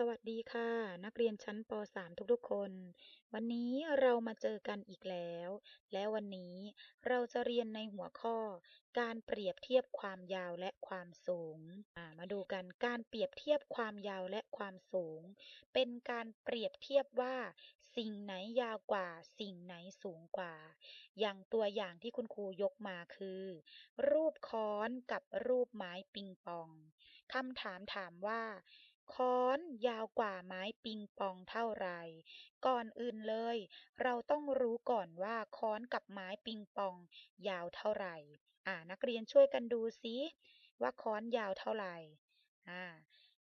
สวัสดีค่ะ นักเรียนชั้นป .3 ทุกๆคน วันนี้เรามาเจอกันอีกแล้ว และวันนี้เราจะเรียนในหัวข้อ การเปรียบเทียบความยาวและความสูง มาดูกันการเปรียบเทียบความยาวและความสูง เป็นการเปรียบเทียบว่า สิ่งไหนยาวกว่า สิ่งไหนสูงกว่า อย่างตัวอย่างที่คุณครูยกมาคือ รูปค้อนกับรูปไม้ปิงปองคำถามถามว่า ค้อนยาวกว่าไม้ปิงปองเท่าไร ก่อนอื่นเลย เราต้องรู้ก่อนว่าค้อนกับไม้ปิงปองยาวเท่าไหร่ อ่า นักเรียนช่วยกันดูซิว่าค้อนยาวเท่าไหร่อ่า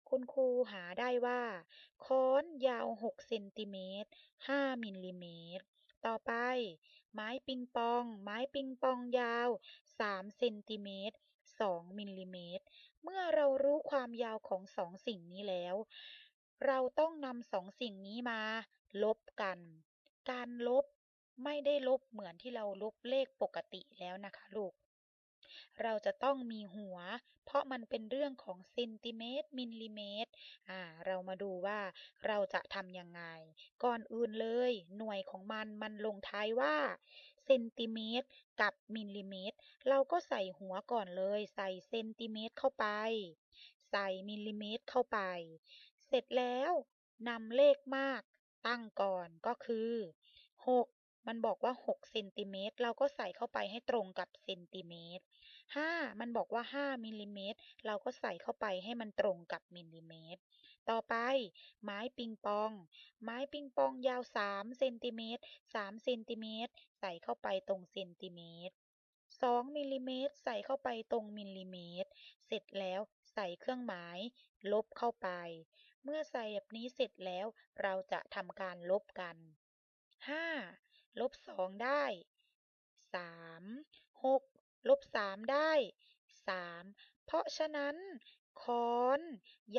คุณครูหาได้ว่า ค้อนยาว 6 เซนติเมตร 5 มิลลิเมตร ต่อไป ไม้ปิงปอง ไม้ปิงปองยาว 3 เซนติเมตร 2 มิลลิเมตร เมื่อเรารู้ความยาวของสองสิ่งนี้แล้ว เราต้องนำสองสิ่งนี้มา ลบกัน การลบไม่ได้ลบเหมือนที่เราลบเลขปกติแล้วนะคะลูก เราจะต้องมีหัว เพราะมันเป็นเรื่องของเซนติเมตร มิลลิเมตร อ่า เรามาดูว่าเราจะทำยังไง ก่อนอื่นเลย หน่วยของมันมันลงท้ายว่า เซนติเมตร กับมิลลิเมตร เราก็ใส่หัวก่อนเลย ใส่เซนติเมตรเข้าไป ใส่มิลลิเมตรเข้าไป เสร็จแล้วนำเลขมากตั้งก่อนก็คือ 6 มันบอกว่า6เซนติเมตรเราก็ใส่เข้าไปให้ตรงกับเซนติเมตร5มันบอกว่า 5มิลลิเมตรเราก็ใส่เข้าไปให้มันตรงกับมิลลิเมตร ต่อไป ไม้ปิงปอง ไม้ปิงปองยาว3เซนติเมตร3เซนติเมตรใส่เข้าไปตรงเซนติเมตร2มิลลิเมตรใส่เข้าไปตรงมิลลิเมตร เสร็จแล้วใส่เครื่องหมาย ลบเข้าไป เมื่อใส่แบบนี้เสร็จแล้วเราจะทำการลบกัน 5 ลบ2ได้3 6ลบ3ได้3เพราะฉะนั้นค้อน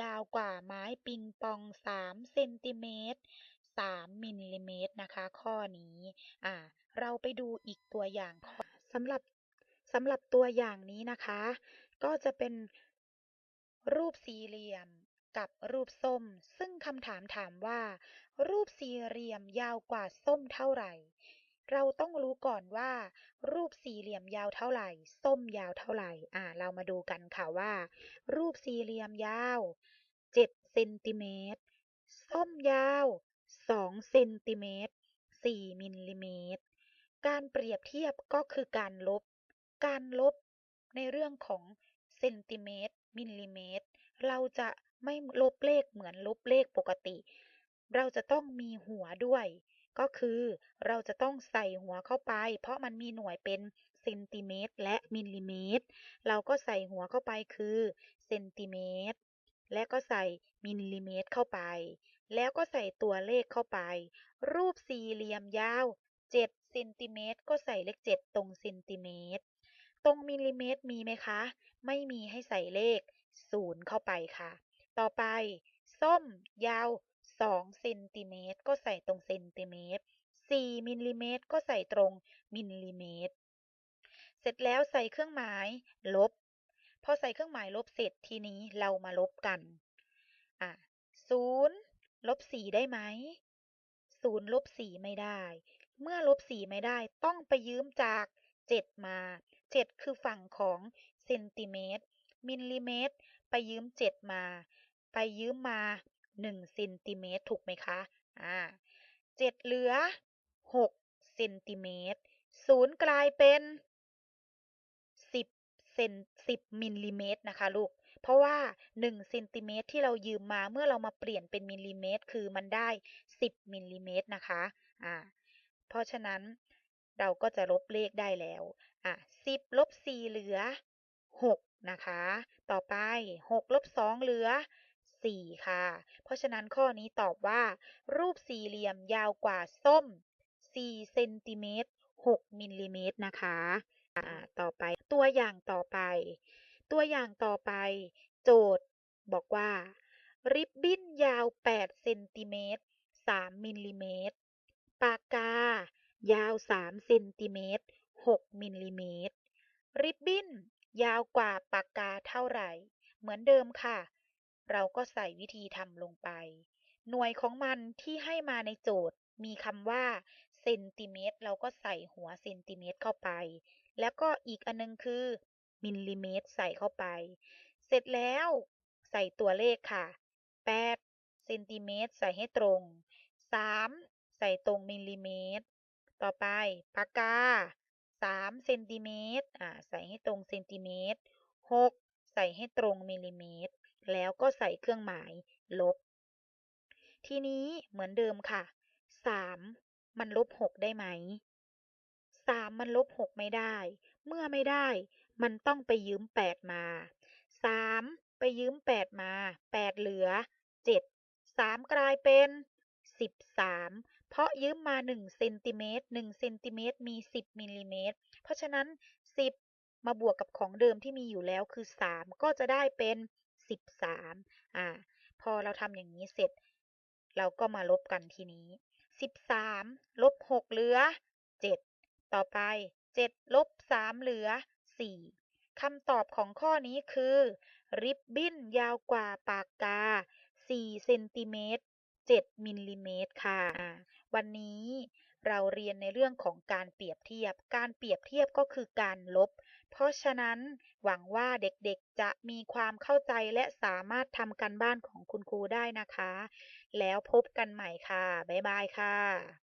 ยาวกว่าไม้ปิงปอง3เซนติเมตร3มิลลิเมตรนะคะ ข้อนี้อ่าเราไปดูอีกตัวอย่างสำหรับสำหรับตัวอย่างนี้นะคะ ก็จะเป็นรูปสี่เหลี่ยม กับรูปส้ม ซึ่งคำถามถามว่า รูปสี่เหลี่ยมยาวกว่าส้มเท่าไหร่ เราต้องรู้ก่อนว่า รูปสี่เหลี่ยมยาวเท่าไหร่ ส้มยาวเท่าไหร่ อ่า เรามาดูกันค่ะว่า รูปสี่เหลี่ยมยาว7เซนติเมตร ส้มยาว2เซนติเมตร4มิลลิเมตร การเปรียบเทียบก็คือการลบ การลบในเรื่องของเซนติเมตรมิลลิเมตร เราจะ ไม่ลบเลขเหมือนลบเลขปกติ เราจะต้องมีหัวด้วย ก็คือเราจะต้องใส่หัวเข้าไป เพราะมันมีหน่วยเป็นเซนติเมตร และมิลลิเมตร เราก็ใส่หัวเข้าไปคือเซนติเมตร และก็ใส่มิลลิเมตรเข้าไป แล้วก็ใส่ตัวเลขเข้าไป รูปสี่เหลี่ยมยาว7เซนติเมตรก็ใส่เลข 7 ตรงเซนติเมตร ตรงมิลลิเมตรมีไหมคะ ไม่มีให้ใส่เลขศูนย์เข้าไปค่ะ ต่อไป ส้มยาว2เซนติเมตรก็ใส่ตรงเซนติเมตร4มิลลิเมตรก็ใส่ตรงมิลลิเมตร เสร็จแล้วใส่เครื่องหมายลบ พอใส่เครื่องหมายลบเสร็จทีนี้เรามาลบกัน อะศูนย์ลบสี่ได้ไหมศูนย์ลบสี่ไม่ได้ เมื่อลบสี่ไม่ได้ต้องไปยืมจากเจ็ดมาเจ็ดคือฝั่งของเซนติเมตร มิลลิเมตร ไปยืม7มา ไปยืมมา1เซนติเมตรถูกไหมคะอ่า7เหลือ6เซนติเมตรศูนย์กลายเป็น 10เซน10มิลลิเมตรนะคะลูกเพราะว่า1เซนติเมตรที่เรายืมมาเมื่อเรามาเปลี่ยนเป็นมิลลิเมตร คือมันได้ 10มิลลิเมตรนะคะอ่าเพราะฉะนั้นเราก็จะลบเลขได้แล้วอะ10ลบ4เหลือ6นะคะ ต่อไป6ลบ2เหลือ 4 ค่ะ เพราะฉะนั้นข้อนี้ตอบว่า รูปสี่เหลี่ยมยาวกว่าส้ม 4 เซนติเมตร 6 มิลลิเมตรนะคะต่อไปตัวอย่างต่อไป ตัวอย่างต่อไป โจทย์บอกว่า ริบบิ้นยาว 8 เซนติเมตร 3 มิลลิเมตร ปากกา ยาว 3 เซนติเมตร 6 มิลลิเมตร ริบบิ้นยาวกว่าปากกาเท่าไหร่ เหมือนเดิมค่ะ เราก็ใส่วิธีทำลงไป หน่วยของมันที่ให้มาในโจทย์มีคำว่าเซนติเมตร เราก็ใส่หัวเซนติเมตรเข้าไป แล้วก็อีกอันนึงคือมิลลิเมตรใส่เข้าไป เสร็จแล้วใส่ตัวเลขค่ะ 8 เซนติเมตรใส่ให้ตรง 3 ใส่ตรงมิลลิเมตร ต่อไปปากกา 3 เซนติเมตรอ่าใส่ให้ตรงเซนติเมตร 6 ใส่ให้ตรงมิลลิเมตร แล้วก็ใส่เครื่องหมายลบ ทีนี้เหมือนเดิมค่ะ 3 มันลบ 6 ได้ไหม 3 มันลบ 6 ไม่ได้ เมื่อไม่ได้ มันต้องไปยืม 8 มา 3 ไปยืม 8 มา 8 เหลือ 7 3 กลายเป็น 13 เพราะยืมมา 1 เซนติเมตร 1 เซนติเมตรมี 10 มิลลิเมตร เพราะฉะนั้น 10มาบวกกับของเดิมที่มีอยู่แล้วคือ 3 ก็จะได้เป็น 13 อ่า พอเราทำอย่างนี้เสร็จ เราก็มาลบกันทีนี้ 13 ลบ 6 เหลือ 7 ต่อไป 7 ลบ 3 เหลือ 4 คำตอบของข้อนี้คือ ริบบิ้นยาวกว่าปากกา 4 เซนติเมตร 7 มิลลิเมตรค่ะ วันนี้เราเรียนในเรื่องของการเปรียบเทียบ การเปรียบเทียบก็คือการลบ เพราะฉะนั้นหวังว่าเด็กๆจะมีความเข้าใจและสามารถทำการบ้านของคุณครูได้นะคะ แล้วพบกันใหม่ค่ะ บ๊ายบายค่ะ